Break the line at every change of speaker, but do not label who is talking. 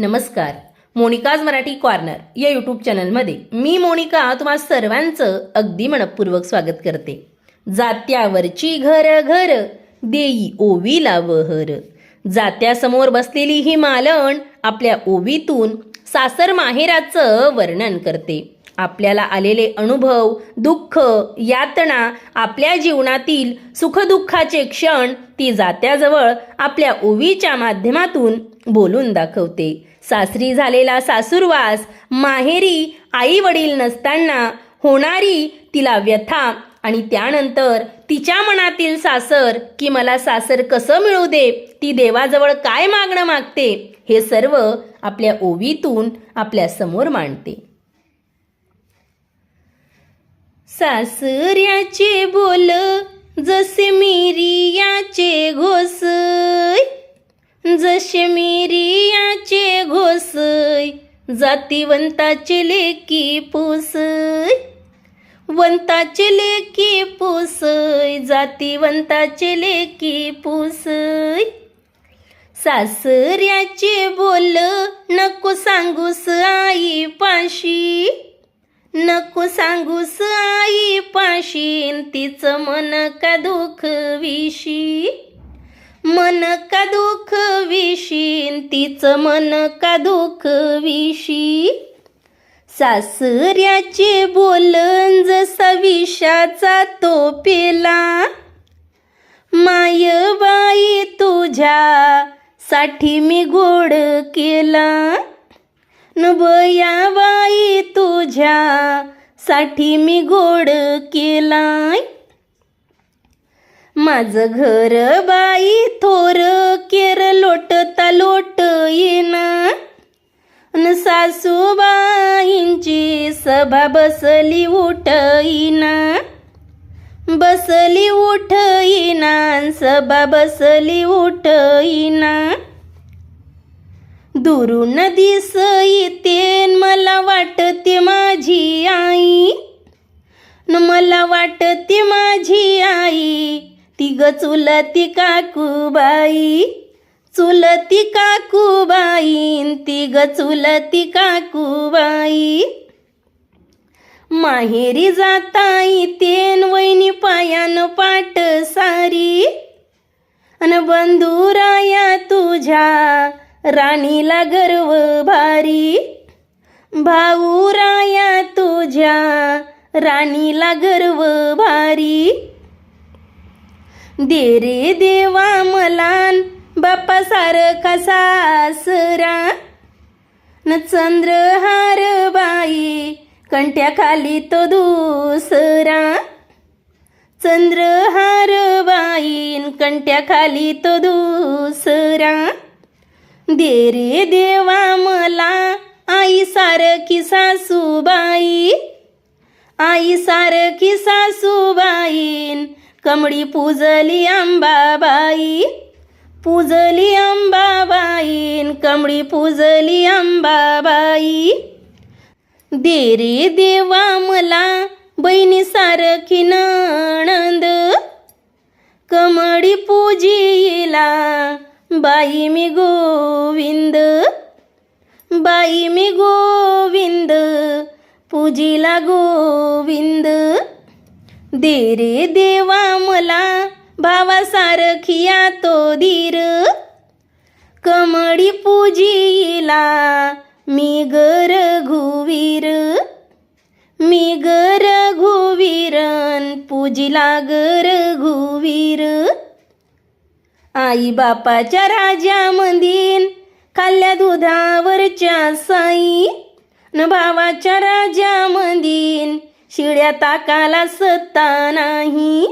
नमस्कार. मोनिकाज मराठी कॉर्नर या यूट्यूब चॅनलमध्ये मी मोनिका तुम्हा सर्वांचं अगदी मनपूर्वक स्वागत करते. जात्यावरची घर घर देई ओवीला वहर. जात्यासमोर बसलेली ही मालण आपल्या ओवीतून सासर माहेराचं वर्णन करते. आपल्याला आलेले अनुभव दुःख यातना आपल्या जीवनातील सुखदुःखाचे क्षण ती जात्याजवळ आपल्या ओवीच्या माध्यमातून बोलून दाखवते. सासरी झालेला सासूरवास माहेरी आई वडील नसताना होणारी तिला व्यथा आणि त्यानंतर तिच्या मनातील सासर की मला सासर कसं मिळू दे ती देवाजवळ काय मागणं मागते हे सर्व आपल्या ओवीतून आपल्यासमोर मांडते. सासऱ्याचे बोल जसे मिरियाचे घोस जसे मिरियाचे घोसय जातीवंताची लेकी पुसय. वंताची लेकी पुसय जातीवंताची लेकी पुसय. सासऱ्याचे बोल नको सांगूस आई पाशी. नको सांगूस आई पाशीन तिचं मन का दुःख विशी. मन का दुःख विशी तिचं मन का दुःखविशी सासऱ्याचे बोलन जसा विषाचा तो पेला माय बाई तुझ्या साठी मी गोड केला. नबया बाई तुझ्या साठी मी गोड केलाय माझं घर बाई थोर केर लोटता लोट येना न सासूबाईंची सभा बसली उठईना. बसली उठईना सभा बसली उठईना. दुरून दिस मला वाटते माझी आई. न मला वाटते माझी आई. ती गचुलती काकूबाई. चुलती काकूबाईन ती ग चुलती काकूबाई माहेरी जाता तेन वैनी पायान पाट सारी. अन बंधुराया तुझ्या राणीला गर्व भारी. भाऊराया तुझ्या राणीला गर्व भारी. दे रे देवा मलान बाप्पा सारखा सासरा. न चंद्रहार बाई कंट्याखाली तो दुसरा. चंद्रहार बाईन कंट्याखाली तो दुसरा. दे रे देवा मला आई सारखी सासूबाई. आई सारखी सासूबाईन कमळी पूजली अंबाबाई पूजली अंबाबाईन कमळी पूजली अंबाबाई. दे रे देवा मला बहिणी सारखी नणंद. कमळी पूजीला बाई मी गोविंद. बाई मी गोविंद पूजीला गोविंद. दे रे देवा मला सारखिया तो धीर. कमळी पूजीला मी गर घुवीर मी गर घुवीरन पूजीला गर घुवीर आई बापाच्या राजा मंदीन खाल्ल्या दुधावरच्या साई. न भावाच्या राजा मंदीन शिळ्या ताकाला सत्ता नाही.